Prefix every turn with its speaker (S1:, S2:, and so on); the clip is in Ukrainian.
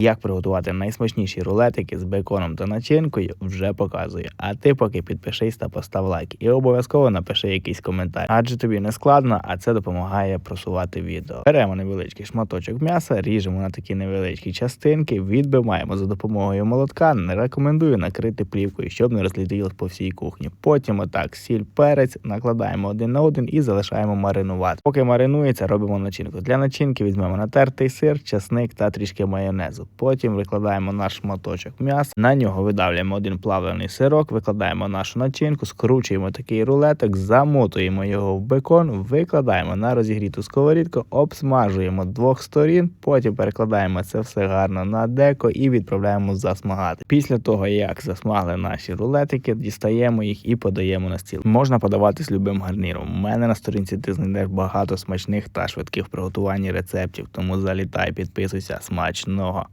S1: Як приготувати найсмачніші рулетики з беконом та начинкою, вже показую. А ти поки підпишись та постав лайк. І обов'язково напиши якийсь коментар. Адже тобі не складно, а це допомагає просувати відео. Беремо невеличкий шматочок м'яса, ріжемо на такі невеличкі частинки, відбиваємо за допомогою молотка. Не рекомендую накрити плівкою, щоб не розлетілось по всій кухні. Потім отак сіль, перець накладаємо один на один і залишаємо маринувати. Поки маринується, робимо начинку. Для начинки візьмемо натертий сир, часник та трішки майонезу. Потім викладаємо наш шматочок м'яса, на нього видавлюємо один плавлений сирок, викладаємо нашу начинку, скручуємо такий рулетик, замотуємо його в бекон, викладаємо на розігріту сковорідку, обсмажуємо двох сторін, потім перекладаємо це все гарно на деко і відправляємо засмагати. Після того, як засмагли наші рулетики, дістаємо їх і подаємо на стіл. Можна подавати з любим гарніром. У мене на сторінці ти знайдеш багато смачних та швидких в приготуванні рецептів, тому залітай, підписуйся смачного.